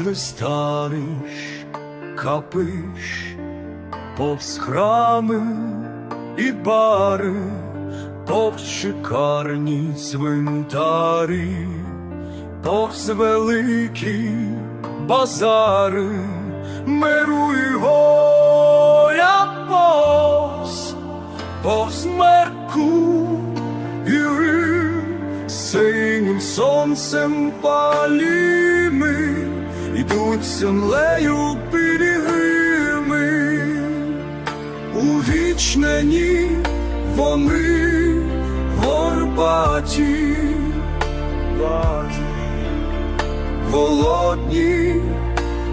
повзвистанеш, капиш, повз храми і бари, повз шикарні цвинтарі, повз великі базари, миру і горя повз, повз мерку і Рим, синім сонцем паліми, ідуть землею пілігрими, увічнені вони горбаті, голодні,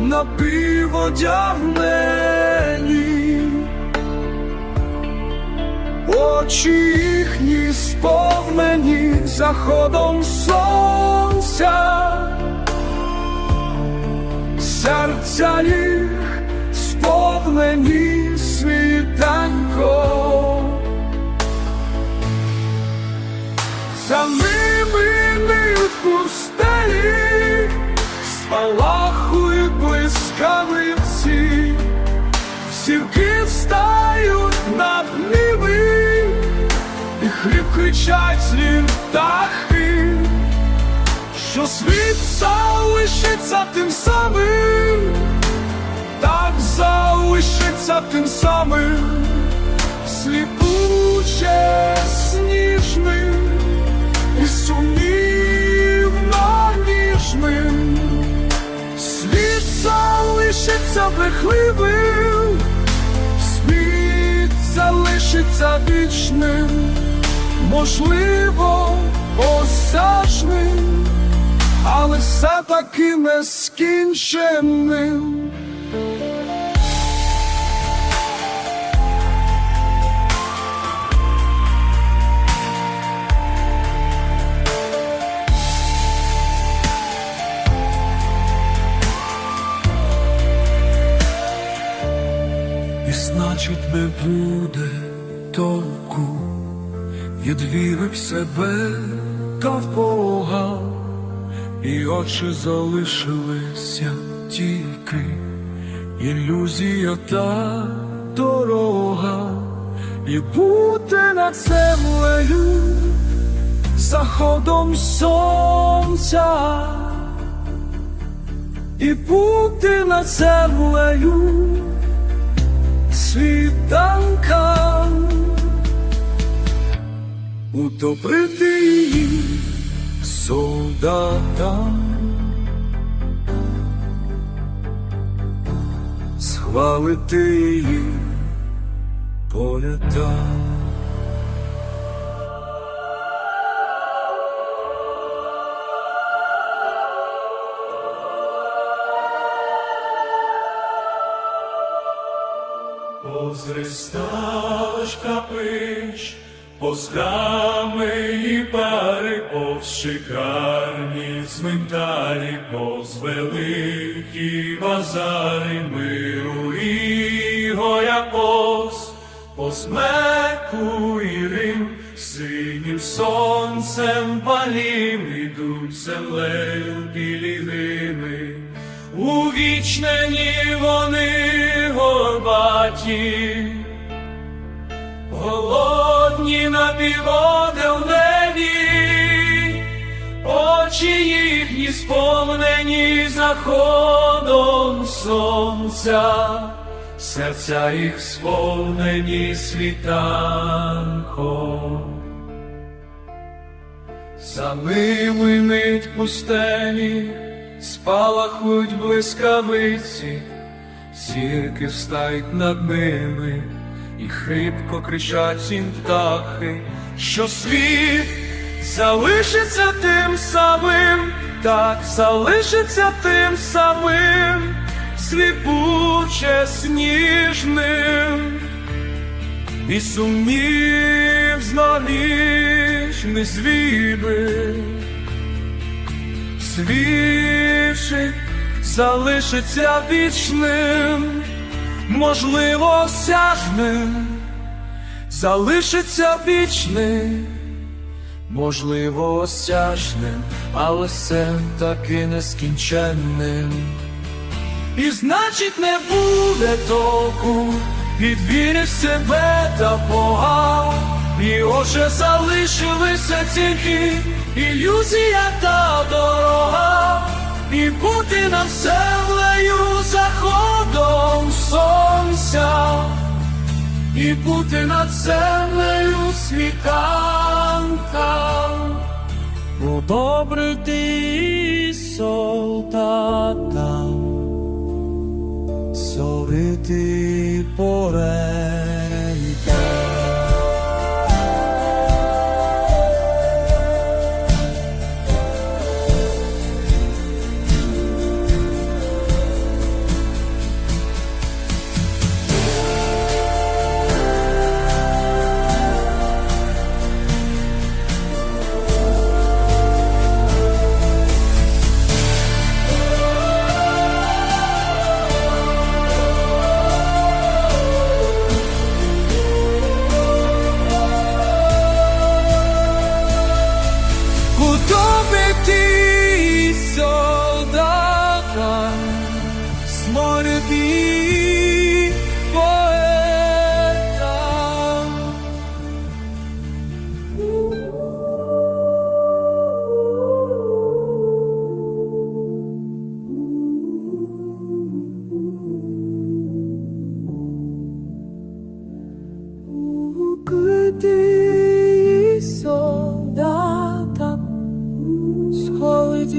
напіводягнені. Очі їхні сповнені заходом сонця, серця їх сповнені світанком. За ними не пустелі, спалахують блискавиці, сівки встають над ниви, і хліб кричать злі птахи, що світ залишиться тим самим, так залишиться тим самим, сліпуче сніжним і сумнівно ніжним. Світ залишиться брехливим, світ залишиться вічним, можливо, осяжним, але все таки нескінченним. І значить не буде толку від віри себе та в Бога, і очі залишилися тільки. Ілюзія та дорога, і бути над землею заходом сонця, і бути над землею світанкам утопити її солдатам, схвалити її полятам. Позристалиш капиш, повз і пари, повз шикарні цментарі, повз великі базари, миру і гоя повз, повз Мекку і Рим, синім сонцем палім ідуть землею пілігрими. Увічнені вони горбаті, голодні напіводевнені, очі їхні сповнені заходом сонця, серця їх сповнені світанком. За ними мить пустелі, спалахують блискавиці, зірки встають над ними, і хрипко кричать їм птахи, що світ залишиться тим самим, так залишиться тим самим, сліпуче сніжним. І сумнів знаніш не звіби, свіжий залишиться вічним, можливо, осяжним, залишиться вічним, можливо, осяжним, але все таки нескінченним. І значить не буде толку від в себе та Бога. І отже залишилися тільки ілюзія та дорога, і бути над землею заходом сонця, і бути над землею світанка. У добрий ти солдата, солити порейка.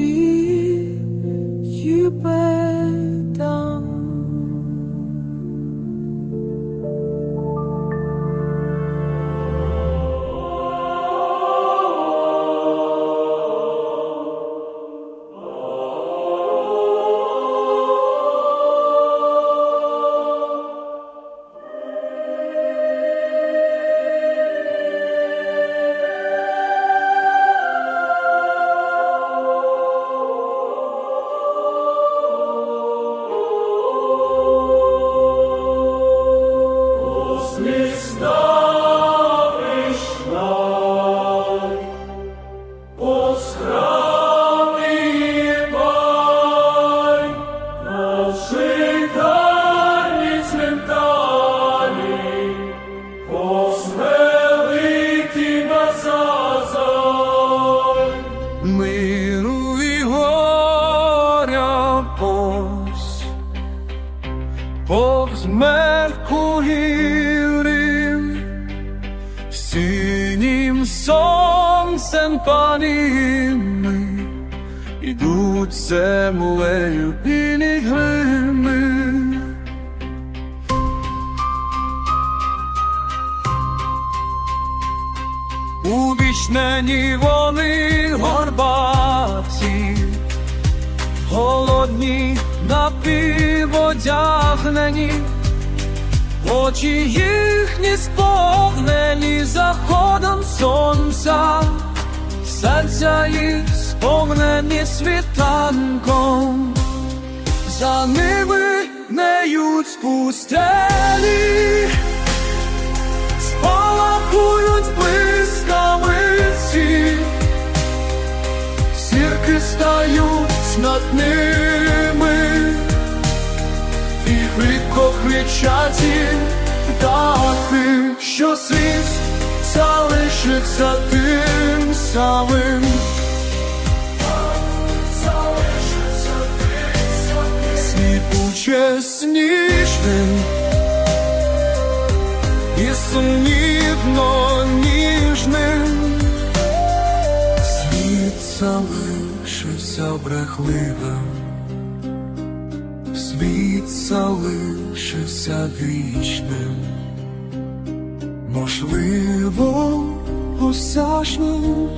see you back. Повз, повз Меркурів, синім сонцем паніми, ідуть землею білі грими. Увічнені вони горбаті, голодні напіводягнені, очі їхні сповнені заходом сонця, серця їх сповнені світанком, за ними неють пустелі стають над ними, і хвидко кричаті птахи, що світ залишиться тим самим. Залишиться тим самим. Світ сніжним і сумнівно ніжним світ залишився брехливим, світ залишився вічним, можливо, осяжним,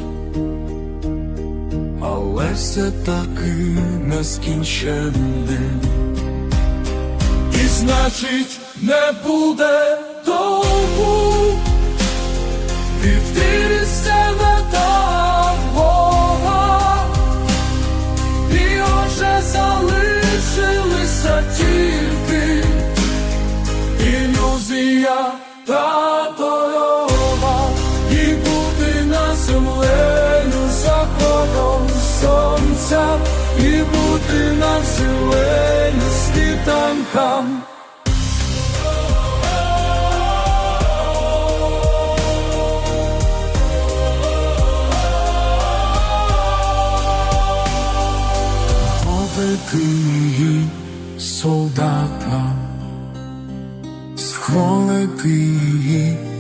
але все таки нескінченним. І значить не буде толку. Від мрія та дорога, і бути на землею заходом сонця, і бути на землею світанкам. Ти солдата коли її.